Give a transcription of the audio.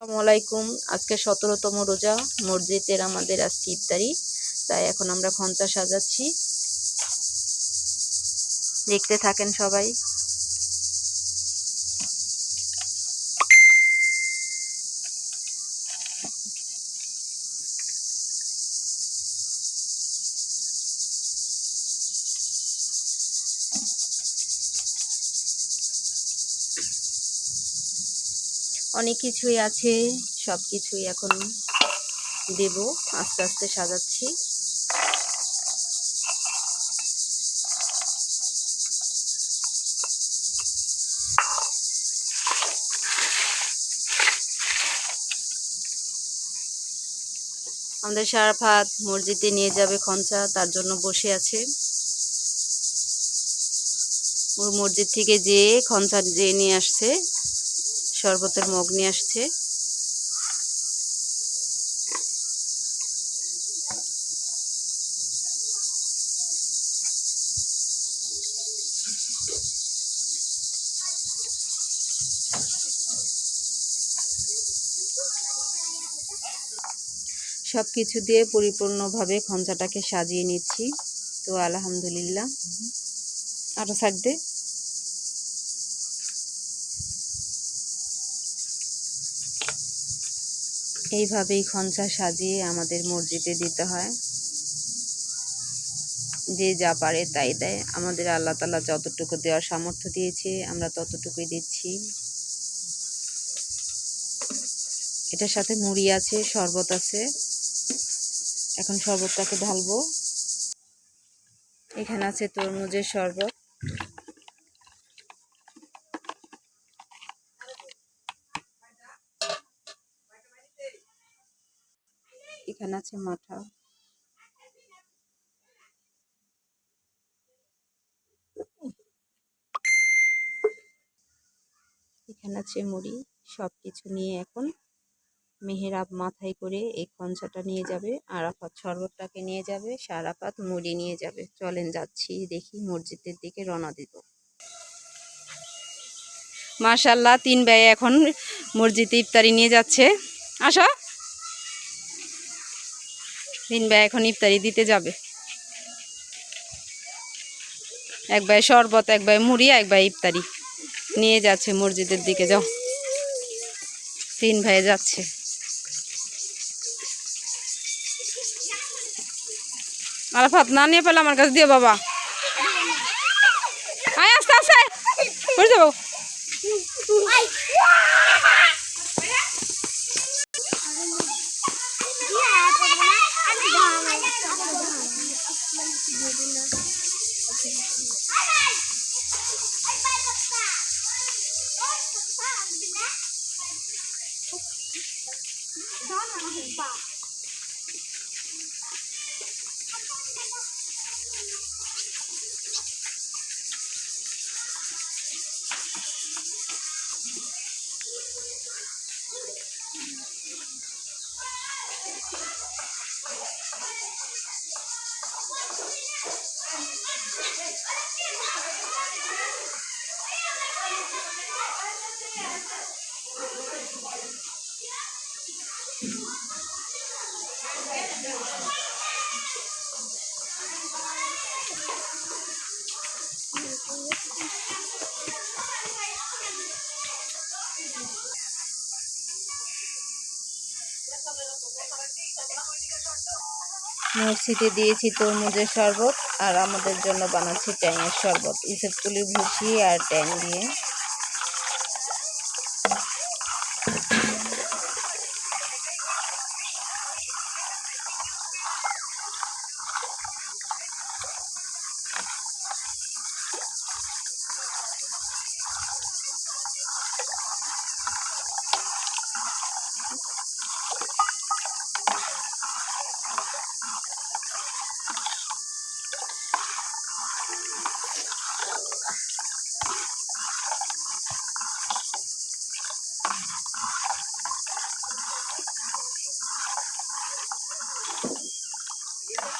আসসালামাইকুম আজকে সতেরোতম রোজা। মসজিদের আমাদের আজকে ইফতারি। তাই এখন আমরা খঞ্চা সাজাচ্ছি। দেখতে থাকেন সবাই। অনেক কিছুই আছে, সব কিছুই এখন দেব, আস্তে আস্তে সাজাচ্ছি। আমাদের সারাফাত মসজিদে নিয়ে যাবে খঞ্চা তার জন্য বসে আছে। ও মসজিদ থেকে যেয়ে খঞ্চা যেয়ে নিয়ে আসছে। শরবতের মগ নিয়ে আসছে। সব কিছু দিয়ে পরিপূর্ণভাবে খঞ্চাটাকে সাজিয়ে নিচ্ছি। তো আলহামদুলিল্লাহ। আরও সাইড দে। এইভাবেই খঞ্চা সাজিয়ে আমাদের মসজিদে দিতে হয়। যে যা পারে তাই দেয়। আমাদের আল্লাহ তালা যতটুকু দেওয়ার সামর্থ্য দিয়েছে, আমরা ততটুকুই দিচ্ছি। এটার সাথে মুড়ি আছে, শরবত আছে। এখন শরবতটাকে ঢালবো। এখানে আছে তরমুজের শরবত। এখানে আছে মাঠা। এখানে আছে মুড়ি সব কিছু নিয়ে এখন মেহেরাব মাথায় করে এই খঞ্চাটা নিয়ে যাবে, আরাফাত শরবতটাকে নিয়ে যাবে, সারাফাত মুড়ি নিয়ে যাবে। চলেন যাচ্ছি, দেখি মসজিদের দিকে রওনা দিব। মাশাল্লাহ তিন ব্যয় এখন মসজিদে ইফতারি নিয়ে যাচ্ছে। আসো। ব্যয় এখন ইফতারি দিতে যাবে। এক ভাই শরবত, এক ভাই মুড়ি, এক ভাই ইফতারি। নিয়ে যাচ্ছে মসজিদের দিকে, যাও। তিন ভাই যাচ্ছে। আর আরাফাত না নিয়ে পেলে আমার কাছে দিয়ে বাবা। আয়, আস্তে আস্তে। বুঝে যাব মসজিদে দিয়েছি তরমুজের শরবত আর আমাদের জন্য বানাচ্ছি ট্যাঙের শরবত। ইসবগুলি ভুষি আর ট্যাং দিয়ে।